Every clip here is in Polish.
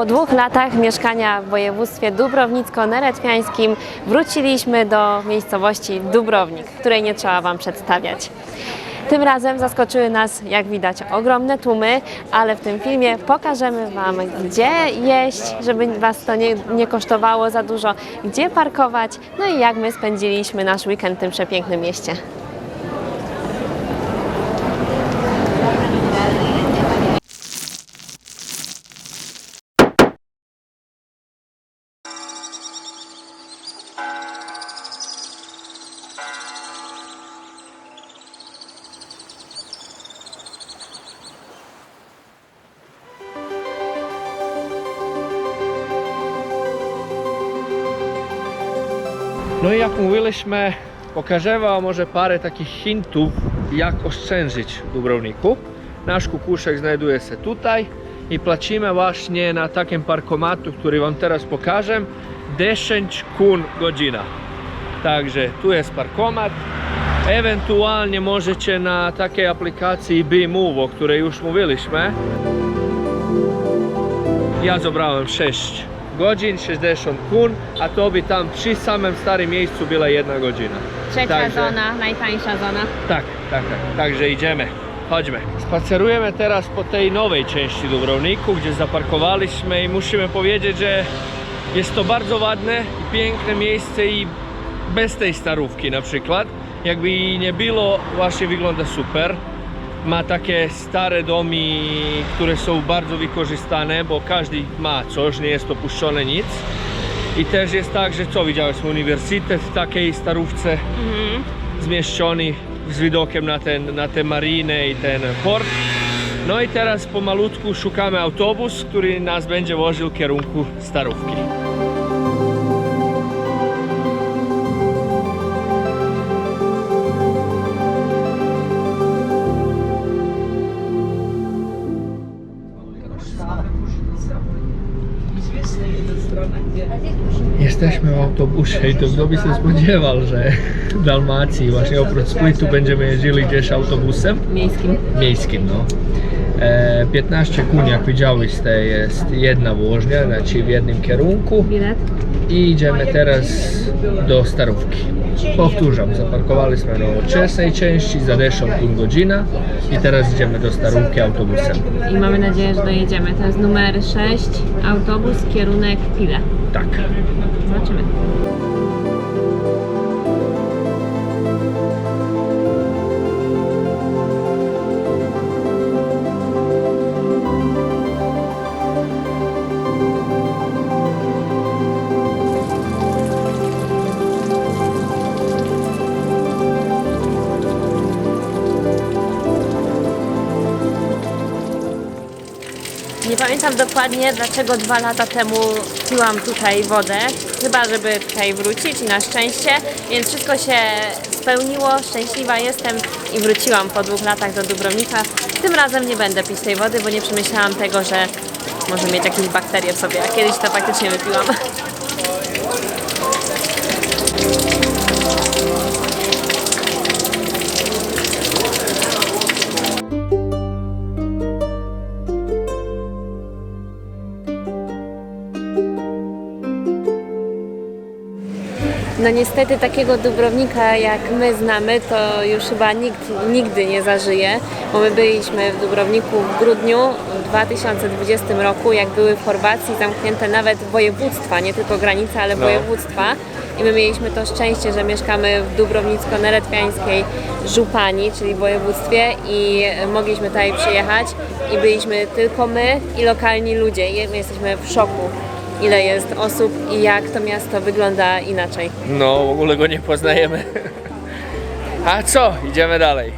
Po dwóch latach mieszkania w województwie dubrownicko-neretwiańskim wróciliśmy do miejscowości Dubrownik, której nie trzeba Wam przedstawiać. Tym razem zaskoczyły nas, jak widać, ogromne tłumy, ale w tym filmie pokażemy Wam, gdzie jeść, żeby Was to nie, nie kosztowało za dużo, gdzie parkować, no i jak my spędziliśmy nasz weekend w tym przepięknym mieście. No i jak mówiliśmy, pokażę wam może parę takich hintów, jak oszczędzić w Dubrowniku. Nasz kukuszek znajduje się tutaj i płacimy właśnie na takim parkomatu, który wam teraz pokażę, 10 kun godzina. Także tu jest parkomat. Ewentualnie możecie na takiej aplikacji BeMove, o której już mówiliśmy. Ja zabrałem 6 godzin, 60 kun, a to by tam przy samym starym miejscu była jedna godzina. Trzecia Także- zona, najtańsza zona. Tak, tak, tak. Także idziemy. Chodźmy. Spacerujemy teraz po tej nowej części Dubrowniku, gdzie zaparkowaliśmy i musimy powiedzieć, że jest to bardzo ładne i piękne miejsce i bez tej starówki na przykład. Jakby nie było, właśnie wygląda super. Ma takie stare domy, które są bardzo wykorzystane, bo każdy ma coś, nie jest opuszczone nic. I też jest tak, że co widziałeś, uniwersytet w takiej starówce zmieszczony z widokiem na, ten, na tę marinę i ten port. No i teraz pomalutku szukamy autobus, który nas będzie woził w kierunku Starówki. Autobusie i to kto by się spodziewał, że w Dalmacji właśnie oprócz Splitu będziemy jeździli gdzieś autobusem Miejskim. miejskim, no. E, 15 kun, jak widziałeś, to jest jedna wożnia, znaczy w jednym kierunku Bilet. i idziemy teraz do Starówki. Powtórzam, zaparkowaliśmy na wczesnej części za 10 kun godzina i teraz idziemy do Starówki autobusem. I mamy nadzieję, że dojedziemy. To jest numer 6, autobus, kierunek Pile. Tak. Zobaczymy. Pamiętam dokładnie, dlaczego dwa lata temu piłam tutaj wodę. Chyba, żeby tutaj wrócić i na szczęście. Więc wszystko się spełniło, szczęśliwa jestem i wróciłam po dwóch latach do Dubrownika. Tym razem nie będę pić tej wody, bo nie przemyślałam tego, że może mieć jakieś bakterie w sobie, a kiedyś to faktycznie wypiłam. niestety takiego Dubrownika jak my znamy, to już chyba nikt nigdy nie zażyje, bo my byliśmy w Dubrowniku w grudniu w 2020 roku, jak były w Chorwacji zamknięte nawet województwa, nie tylko granice, ale No. województwa. I my mieliśmy to szczęście, że mieszkamy w Dubrownicko-Neretwiańskiej Żupani, czyli województwie i mogliśmy tutaj przyjechać i byliśmy tylko my i lokalni ludzie i my jesteśmy w szoku ile jest osób i jak to miasto wygląda inaczej. No, w ogóle go nie poznajemy. A co? Idziemy dalej.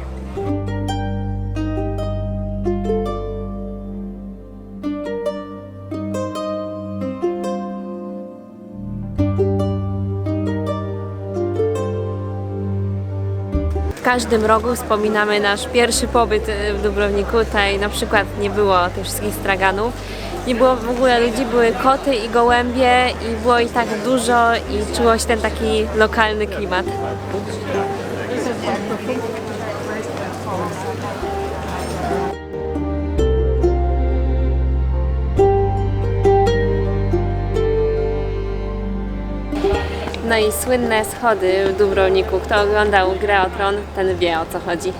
W każdym rogu wspominamy nasz pierwszy pobyt e, w Dubrowniku. Tutaj na przykład nie było tych wszystkich straganów nie było w ogóle ludzi, były koty i gołębie i było ich tak dużo i czuło się ten taki lokalny klimat. No i słynne schody w Dubrowniku. Kto oglądał grę o tron, ten wie o co chodzi.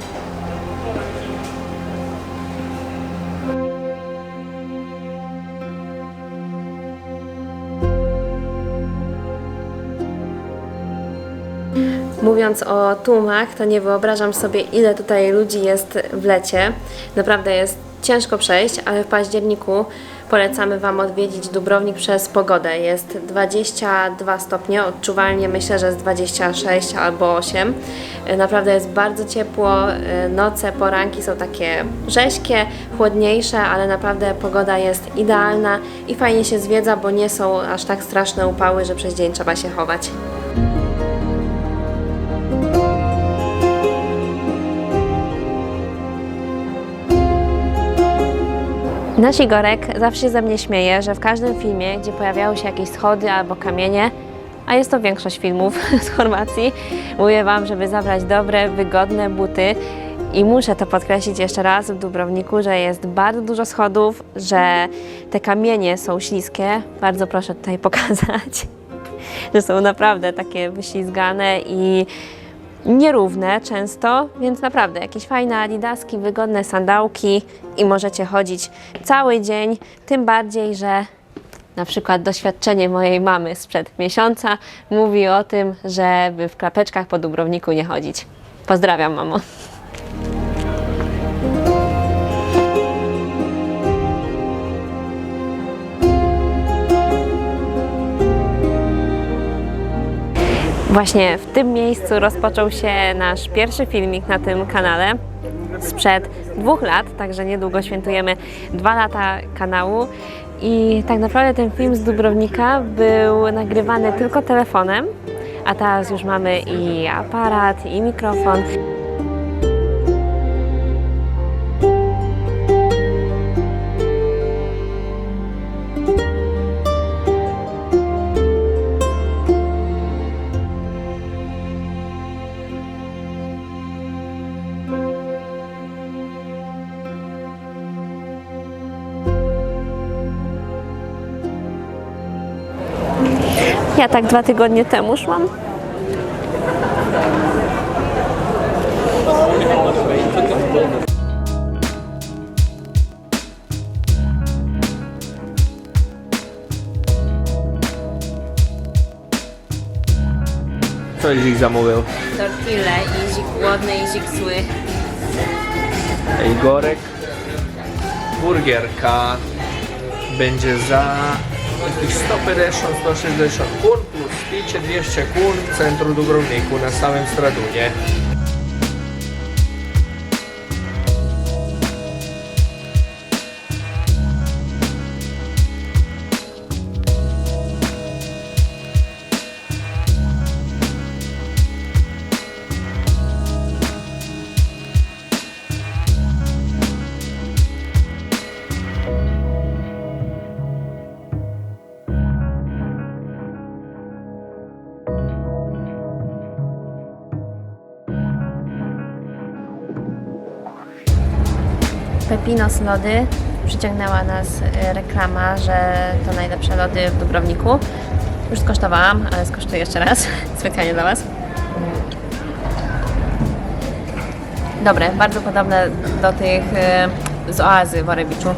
Mówiąc o tłumach, to nie wyobrażam sobie, ile tutaj ludzi jest w lecie. Naprawdę jest ciężko przejść, ale w październiku polecamy Wam odwiedzić Dubrownik przez pogodę. Jest 22 stopnie, odczuwalnie myślę, że jest 26 albo 8. Naprawdę jest bardzo ciepło, noce, poranki są takie rześkie, chłodniejsze, ale naprawdę pogoda jest idealna i fajnie się zwiedza, bo nie są aż tak straszne upały, że przez dzień trzeba się chować. Nasz Igorek zawsze się ze mnie śmieje, że w każdym filmie, gdzie pojawiały się jakieś schody albo kamienie, a jest to większość filmów z Chorwacji, mówię Wam, żeby zabrać dobre, wygodne buty. I muszę to podkreślić jeszcze raz w Dubrowniku, że jest bardzo dużo schodów, że te kamienie są śliskie. Bardzo proszę tutaj pokazać, że są naprawdę takie wyślizgane i nierówne często, więc naprawdę jakieś fajne adidaski, wygodne sandałki i możecie chodzić cały dzień, tym bardziej, że na przykład doświadczenie mojej mamy sprzed miesiąca mówi o tym, żeby w klapeczkach po Dubrowniku nie chodzić. Pozdrawiam, mamo. Właśnie w tym miejscu rozpoczął się nasz pierwszy filmik na tym kanale sprzed dwóch lat, także niedługo świętujemy dwa lata kanału. I tak naprawdę ten film z Dubrownika był nagrywany tylko telefonem, a teraz już mamy i aparat, i mikrofon. Ja tak dwa tygodnie temu szłam. Co ich zamówił? Tortille, izik głodny, izik zły. Igorek. Burgerka będzie za jakieś 150-160 kun plus picie 200 kun w centrum Dubrowniku na samym Stradunie. Pepinos Lody. Przyciągnęła nas e, reklama, że to najlepsze lody w Dubrowniku. Już skosztowałam, ale skosztuję jeszcze raz, specjalnie dla Was. Dobre, bardzo podobne do tych e, z oazy w Orebiczu.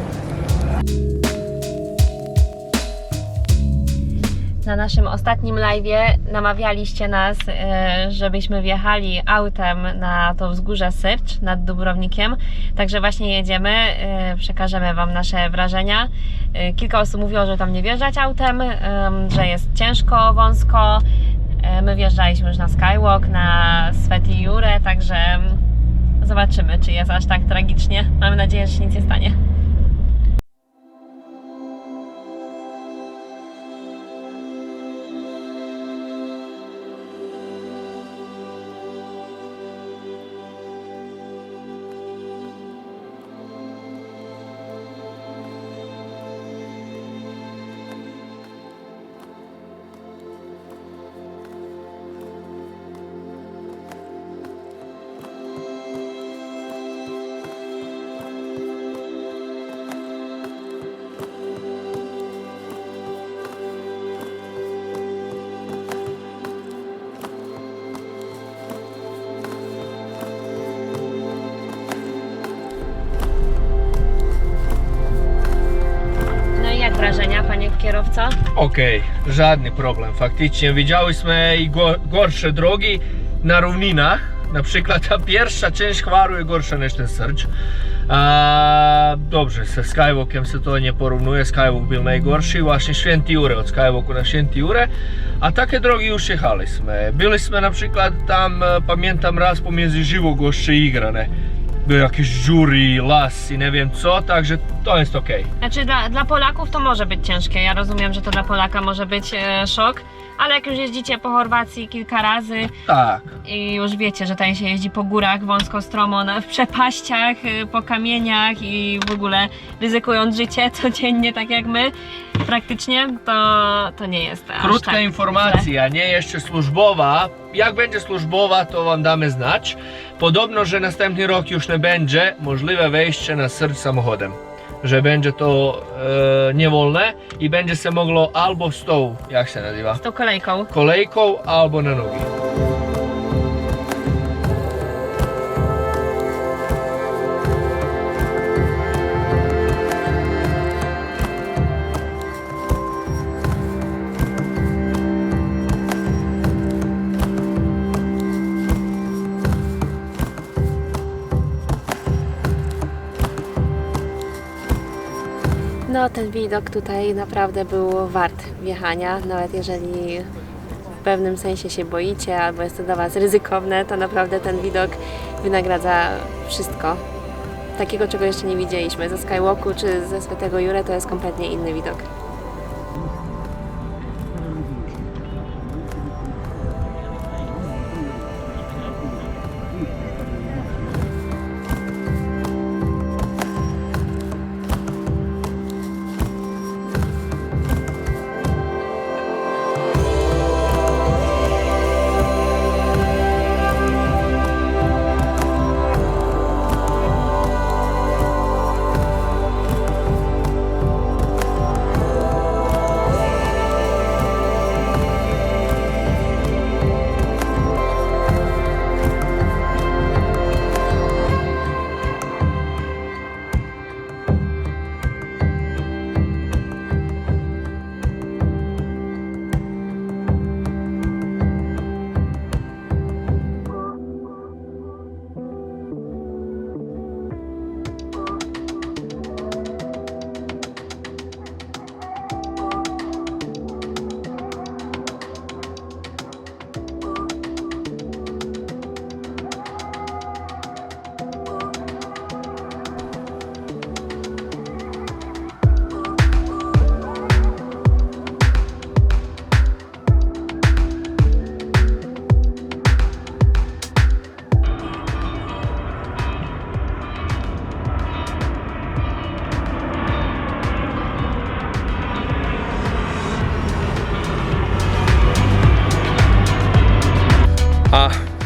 Na naszym ostatnim live'ie namawialiście nas, e, żebyśmy wjechali autem na to wzgórze Syrcz nad Dubrownikiem. Także właśnie jedziemy, e, przekażemy Wam nasze wrażenia. E, Kilka osób mówiło, że tam nie wjeżdżać autem, em, że jest ciężko, wąsko. My wjeżdżaliśmy już na Skywalk, na Sveti Jure, także zobaczymy, czy jest aż tak tragicznie. Mamy nadzieję, że się nic nie stanie. Kierowca? Okej, żadny problem. Faktycznie widziałyśmy i go, gorsze drogi na równinach. Na przykład ta pierwsza część Chwaru jest gorsza niż ten Search. A, dobrze, ze Skywalkiem się to nie porównuje. Skywalk był najgorszy, właśnie Święty Jure, od Skywalku na Święty Jure. A takie drogi już jechaliśmy. Byliśmy na przykład tam, e, pamiętam raz pomiędzy Żywogoszczy i Igrane. Były jakieś dziury, las i nie wiem co, także to jest okej. Znaczy dla, dla Polaków to może być ciężkie. Ja rozumiem, że to dla Polaka może być e, szok, ale jak już jeździcie po Chorwacji kilka razy Tak. i już wiecie, że tam się jeździ po górach wąsko, stromo, na- w przepaściach, e, po kamieniach i w ogóle ryzykując życie codziennie, tak jak my, praktycznie, to, to nie jest aż Krótka tak informacja, nie jeszcze służbowa. Jak będzie służbowa, to wam damy znać. Podobno, że następny rok już nie będzie możliwe wejście na serc samochodem. Że będzie to e, niewolne i będzie się mogło albo z tą, jak się nazywa, Z tą kolejką. kolejką, albo na nogi. Ten widok tutaj naprawdę był wart wjechania, nawet jeżeli w pewnym sensie się boicie albo jest to dla Was ryzykowne, to naprawdę ten widok wynagradza wszystko. Takiego, czego jeszcze nie widzieliśmy. Ze Skywalku czy ze Świętego Jure to jest kompletnie inny widok.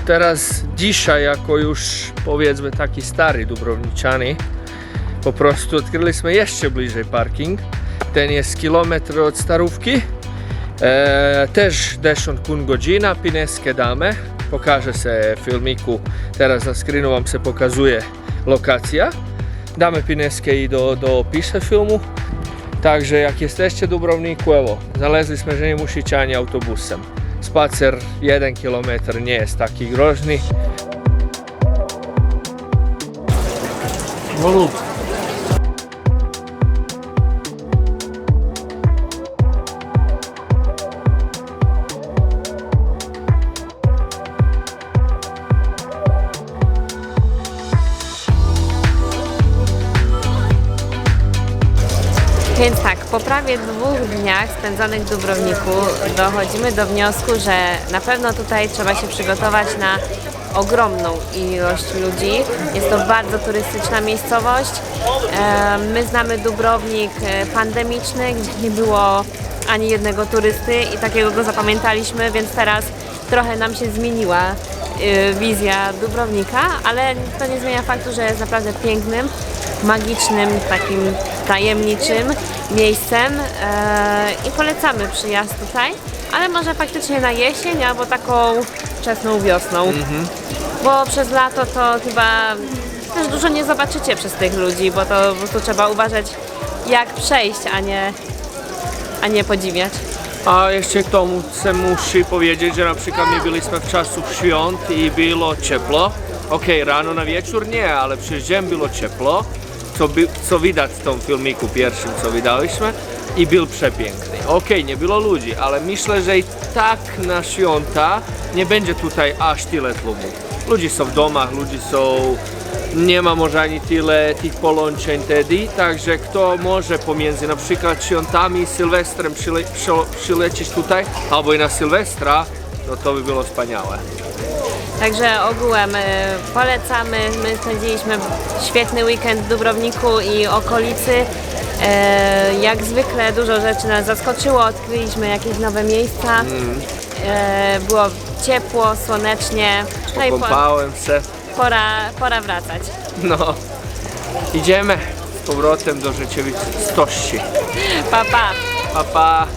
Teraz dzisiaj, jako już powiedzmy taki stary Dubrowniczany, po prostu odkryliśmy jeszcze bliżej parking. Ten jest kilometr od starówki. E, też 10 kun godzina, pineskie damy. Pokaże w filmiku, teraz na screenu wam się pokazuje lokacja. Damy pineskie i do, do opisu filmu. Także jak jesteście w Dubrowniku, evo, znaleźliśmy, że nie musicie ani autobusem. Spacer 1 km nie jest taki groźny. Wolutko. Więc tak, po prawie dwóch dniach spędzonych w Dubrowniku dochodzimy do wniosku, że na pewno tutaj trzeba się przygotować na ogromną ilość ludzi. Jest to bardzo turystyczna miejscowość. E, My znamy Dubrownik e, pandemiczny, gdzie nie było ani jednego turysty i takiego go zapamiętaliśmy, więc teraz trochę nam się zmieniła y, wizja Dubrownika, ale to nie zmienia faktu, że jest naprawdę pięknym, magicznym, takim tajemniczym miejscem e, i polecamy przyjazd tutaj, ale może faktycznie na jesień albo taką wczesną wiosną, bo przez lato to chyba też dużo nie zobaczycie przez tych ludzi, bo to po prostu trzeba uważać jak przejść, a nie a nie podziwiać. A jeszcze k tomu se musi powiedzieć, że na przykład my byliśmy w czasów świąt i było ciepło. Okej, rano na wieczór nie, ale przez dzień było ciepło, co, by, co widać w tym filmiku pierwszym, co wydaliśmy. I był przepiękny. Okej, nie było ludzi, ale myślę, że i tak na święta nie będzie tutaj aż tyle tłumu. Ludzie są w domach, ludzie są nie ma może ani tyle tych połączeń wtedy, także kto może pomiędzy na przykład świątami, Sylwestrem przyle, przyle, przylecieć tutaj, albo i na Sylwestra, no to by było wspaniałe. Także ogółem y, polecamy. My spędziliśmy świetny weekend w Dubrowniku i okolicy. E, jak zwykle dużo rzeczy nas zaskoczyło, odkryliśmy jakieś nowe miejsca. E, było ciepło, słonecznie. No i po, Kąpałem się, pora, pora wracać. no. Idziemy z powrotem do rzeczywistości. Pa, pa! Pa, pa.